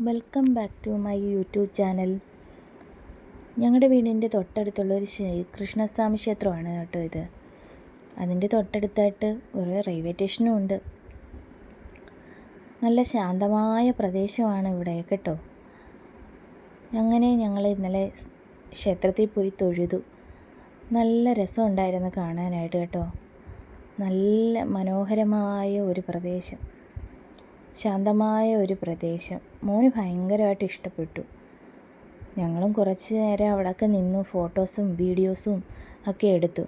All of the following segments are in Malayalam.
Welcome back to my YouTube channel. ഞങ്ങളുടെ വീടിന്റെ തൊട്ടടുത്തുള്ള ഒരു കൃഷ്ണസ്വാമി ക്ഷേത്രമാണ് കേട്ടോ ഇത്. അതിന്റെ തൊട്ടടുത്തായിട്ട് ഒരു റെയിൽവേ സ്റ്റേഷനും ഉണ്ട്. നല്ല ശാന്തമായ പ്രദേശമാണ് ഇവിടെ കേട്ടോ. അങ്ങനെ ഞങ്ങൾ ഇന്നലെ ക്ഷേത്രത്തിൽ പോയി തൊഴുതു. നല്ല രസമുണ്ടായിരുന്നു കാണാനായിട്ട് കേട്ടോ. നല്ല മനോഹരമായ ഒരു പ്രദേശം. ശാന്തമായ ഒരു പ്രദേശം. മോന് ഭയങ്കരമായിട്ട് ഇഷ്ടപ്പെട്ടു. ഞങ്ങളും കുറച്ച് നേരം അവിടെയൊക്കെ നിന്നു ഫോട്ടോസും വീഡിയോസും ഒക്കെ എടുത്തു.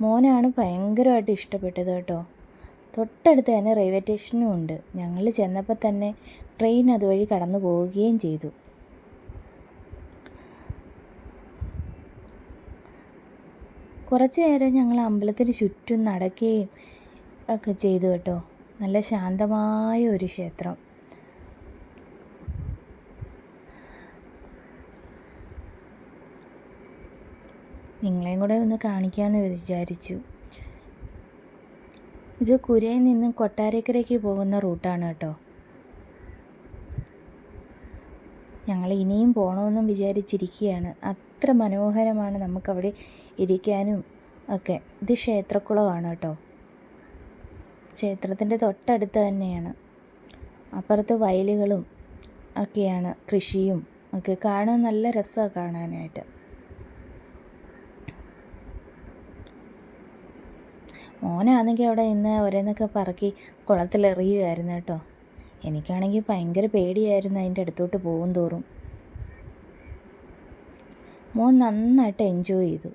മോനാണ് ഭയങ്കരമായിട്ട് ഇഷ്ടപ്പെട്ടത് കേട്ടോ. തൊട്ടടുത്ത് തന്നെ റെയിൽവേ സ്റ്റേഷനും ഉണ്ട്. ഞങ്ങൾ ചെന്നപ്പോൾ തന്നെ ട്രെയിൻ അതുവഴി കടന്നു പോവുകയും ചെയ്തു. കുറച്ച് നേരം ഞങ്ങൾ അമ്പലത്തിന് ചുറ്റും നടക്കുകയും ഒക്കെ ചെയ്തു കേട്ടോ. നല്ല ശാന്തമായ ഒരു ക്ഷേത്രം. നിങ്ങളെയും കൂടെ ഒന്ന് കാണിക്കാമെന്ന് വിചാരിച്ചു. ഇത് കുരയിൽ നിന്ന് കൊട്ടാരക്കരയ്ക്ക് പോകുന്ന റൂട്ടാണ് കേട്ടോ. ഞങ്ങൾ ഇനിയും പോകണമെന്നും വിചാരിച്ചിരിക്കുകയാണ്. അത്ര മനോഹരമാണ് നമുക്കവിടെ ഇരിക്കാനും ഒക്കെ. ഇത് ക്ഷേത്രക്കുളമാണ് കേട്ടോ. ക്ഷേത്രത്തിന്റെ തൊട്ടടുത്ത് തന്നെയാണ്. അപ്പുറത്ത് വയലുകളും ഒക്കെയാണ് കൃഷിയും ഒക്കെ കാണാൻ നല്ല രസമാണ് കാണാനായിട്ട്. മോനാണെങ്കിൽ അവിടെ ഇന്ന് ഒരേന്നൊക്കെ പറക്കി കുളത്തിലെറിയുമായിരുന്നു കേട്ടോ. എനിക്കാണെങ്കിൽ ഭയങ്കര പേടിയായിരുന്നു അതിന്റെ അടുത്തോട്ട് പോകും തോറും മോൻ നന്നായിട്ട് എൻജോയ് ചെയ്തു.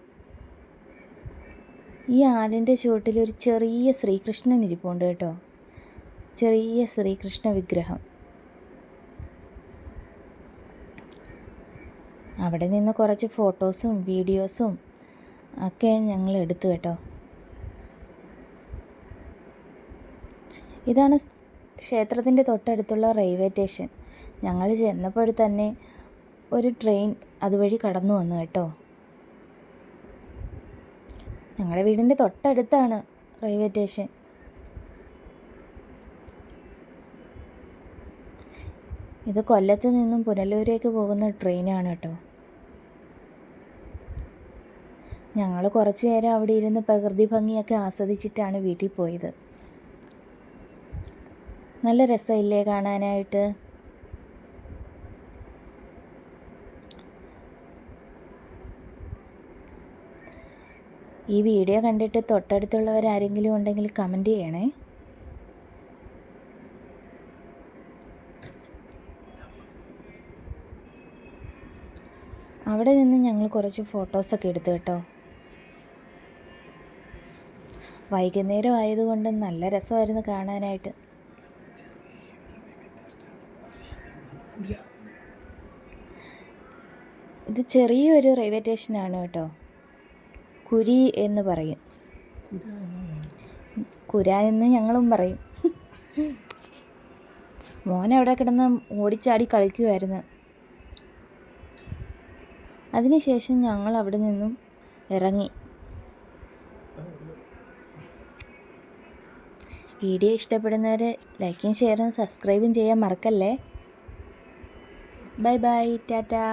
ഈ ആലിന്റെ ചുവട്ടിൽ ഒരു ചെറിയ ശ്രീകൃഷ്ണൻ ഇരിപ്പുണ്ട് കേട്ടോ. ചെറിയ ശ്രീകൃഷ്ണ വിഗ്രഹം. അവിടെ നിന്ന് കുറച്ച് ഫോട്ടോസും വീഡിയോസും ഒക്കെ ഞങ്ങൾ എടുത്തു കേട്ടോ. ഇതാണ് ക്ഷേത്രത്തിന്റെ തൊട്ടടുത്തുള്ള റെയിൽവേ സ്റ്റേഷൻ. ഞങ്ങൾ ചെന്നപ്പോൾ തന്നെ ഒരു ട്രെയിൻ അതുവഴി കടന്നു വന്നു കേട്ടോ. ഞങ്ങളുടെ വീടിന്റെ തൊട്ടടുത്താണ് റെയിൽവേ സ്റ്റേഷൻ ഇത് കൊല്ലത്ത് നിന്നും പുനലൂരേക്ക് പോകുന്ന ട്രെയിനാണ് കേട്ടോ. ഞങ്ങൾ കുറച്ച് നേരം അവിടെ ഇരുന്ന് പ്രകൃതി ഭംഗിയൊക്കെ ആസ്വദിച്ചിട്ടാണ് വീട്ടിൽ പോയത്. നല്ല രസമില്ലേ കാണാനായിട്ട്? ഈ വീഡിയോ കണ്ടിട്ട് തൊട്ടടുത്തുള്ളവർ ആരെങ്കിലും ഉണ്ടെങ്കിൽ കമന്റ് ചെയ്യണേ. അവിടെ നിന്ന് ഞങ്ങൾ കുറച്ച് ഫോട്ടോസൊക്കെ എടുത്തു കേട്ടോ. വൈകുന്നേരം ആയതുകൊണ്ട് നല്ല രസമായിരുന്നു കാണാനായിട്ട്. ഇത് ചെറിയൊരു റെയിൽവേ സ്റ്റേഷനാണ് കേട്ടോ. കുരി എന്ന് പറയും. കുര എന്ന് ഞങ്ങളും പറയും. മോൻ അവിടെ കിടന്ന് ഓടിച്ചാടി കളിക്കുമായിരുന്നു അതിനുശേഷം ഞങ്ങൾ അവിടെ നിന്നും ഇറങ്ങി. വീഡിയോ ഇഷ്ടപ്പെടുന്നവരെ ലൈക്കും ഷെയറും സബ്സ്ക്രൈബും ചെയ്യാൻ മറക്കല്ലേ? Bye bye Tata.